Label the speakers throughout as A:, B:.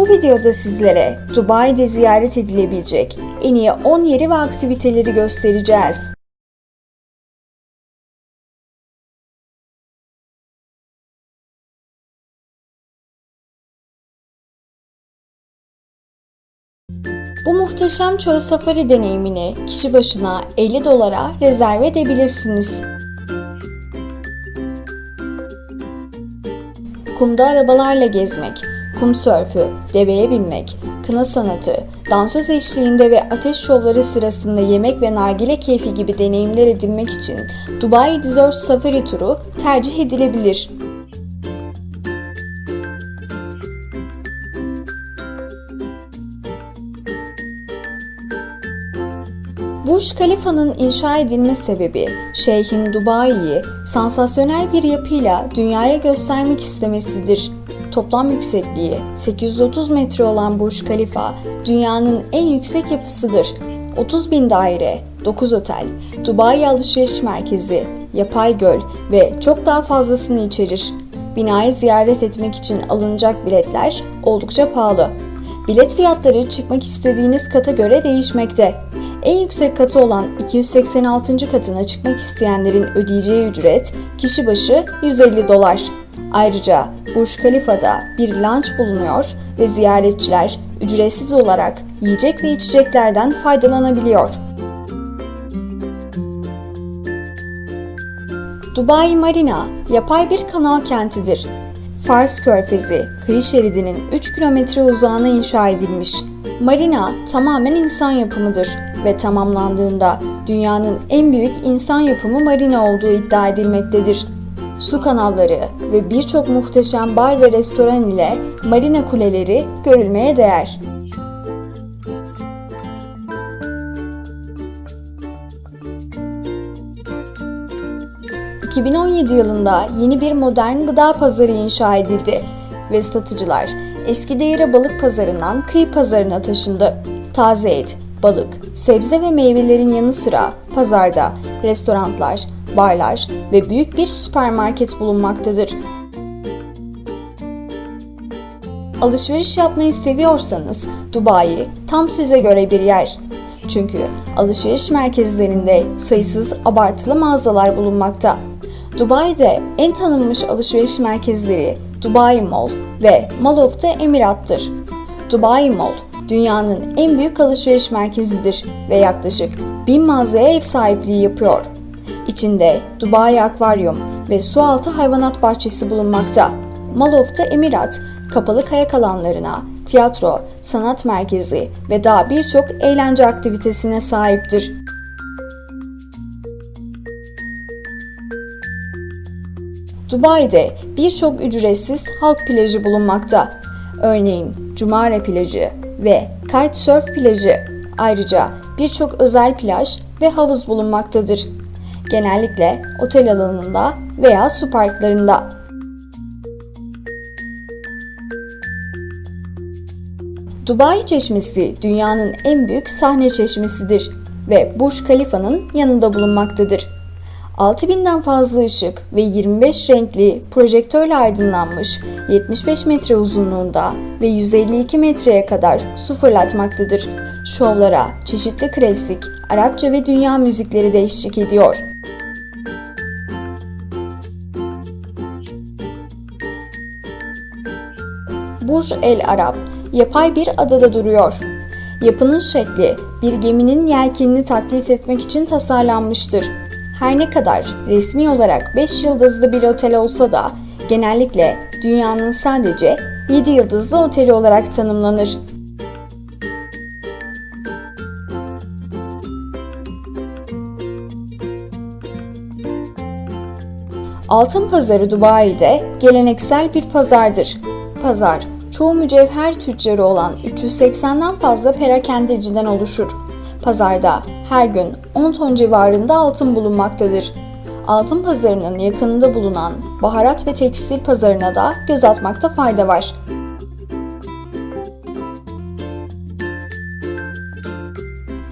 A: Bu videoda sizlere Dubai'de ziyaret edilebilecek en iyi 10 yeri ve aktiviteleri göstereceğiz. Bu muhteşem çöl safari deneyimini kişi başına 50 dolara rezerve edebilirsiniz. Kumda arabalarla gezmek, kum sörfü, deveye binmek, kına sanatı, dansöz eşliğinde ve ateş şovları sırasında yemek ve nargile keyfi gibi deneyimler edinmek için Dubai Desert Safari turu tercih edilebilir. Burj Khalifa'nın inşa edilme sebebi, Şeyh'in Dubai'yi sansasyonel bir yapıyla dünyaya göstermek istemesidir. Toplam yüksekliği 830 metre olan Burj Khalifa, dünyanın en yüksek yapısıdır. 30 bin daire, 9 otel, Dubai alışveriş merkezi, yapay göl ve çok daha fazlasını içerir. Binayı ziyaret etmek için alınacak biletler oldukça pahalı. Bilet fiyatları çıkmak istediğiniz kata göre değişmekte. En yüksek katı olan 286. katına çıkmak isteyenlerin ödeyeceği ücret kişi başı 150 dolar. Ayrıca Burj Khalifa'da bir lounge bulunuyor ve ziyaretçiler ücretsiz olarak yiyecek ve içeceklerden faydalanabiliyor. Dubai Marina, yapay bir kanal kentidir. Fars Körfezi, kıyı şeridinin 3 kilometre uzağına inşa edilmiş. Marina tamamen insan yapımıdır ve tamamlandığında dünyanın en büyük insan yapımı marina olduğu iddia edilmektedir. Su kanalları ve birçok muhteşem bar ve restoran ile marina kuleleri görülmeye değer. ...2017 yılında yeni bir modern gıda pazarı inşa edildi ve satıcılar eski değeri balık pazarından kıyı pazarına taşındı. Taze et, balık, sebze ve meyvelerin yanı sıra pazarda restoranlar, barlar ve büyük bir süpermarket bulunmaktadır. Alışveriş yapmayı seviyorsanız Dubai tam size göre bir yer. Çünkü alışveriş merkezlerinde sayısız abartılı mağazalar bulunmakta. Dubai'de en tanınmış alışveriş merkezleri Dubai Mall ve Mall of the Emirat'tır. Dubai Mall, dünyanın en büyük alışveriş merkezidir ve yaklaşık 1000 mağazaya ev sahipliği yapıyor. İçinde Dubai Akvaryum ve sualtı hayvanat bahçesi bulunmakta. Mall of the Emirat, kapalı kayak alanlarına, tiyatro, sanat merkezi ve daha birçok eğlence aktivitesine sahiptir. Dubai'de birçok ücretsiz halk plajı bulunmakta. Örneğin Cumare plajı ve Kitesurf plajı. Ayrıca birçok özel plaj ve havuz bulunmaktadır. Genellikle otel alanında veya su parklarında. Dubai Çeşmesi dünyanın en büyük sahne çeşmesidir ve Burj Khalifa'nın yanında bulunmaktadır. 6000'den fazla ışık ve 25 renkli projektörle aydınlanmış 75 metre uzunluğunda ve 152 metreye kadar su fırlatmaktadır. Şovlara çeşitli klasik, Arapça ve dünya müzikleri de eşlik ediyor. Burj El Arab yapay bir adada duruyor. Yapının şekli bir geminin yelkenini taklit etmek için tasarlanmıştır. Her ne kadar resmi olarak 5 yıldızlı bir otel olsa da genellikle dünyanın sadece 7 yıldızlı oteli olarak tanımlanır. Altın Pazarı Dubai'de geleneksel bir pazardır. Pazar, çoğu mücevher tüccarı olan 380'den fazla perakendeciden oluşur. Pazarda her gün 10 ton civarında altın bulunmaktadır. Altın pazarının yakınında bulunan baharat ve tekstil pazarına da göz atmakta fayda var.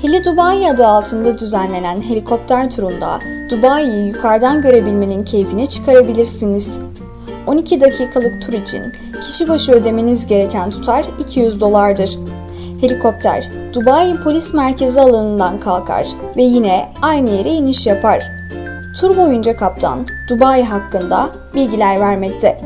A: Heli Dubai adı altında düzenlenen helikopter turunda Dubai'yi yukarıdan görebilmenin keyfini çıkarabilirsiniz. 12 dakikalık tur için kişi başı ödemeniz gereken tutar 200 dolardır. Helikopter Dubai Polis Merkezi alanından kalkar ve yine aynı yere iniş yapar. Tur boyunca kaptan Dubai hakkında bilgiler vermekte.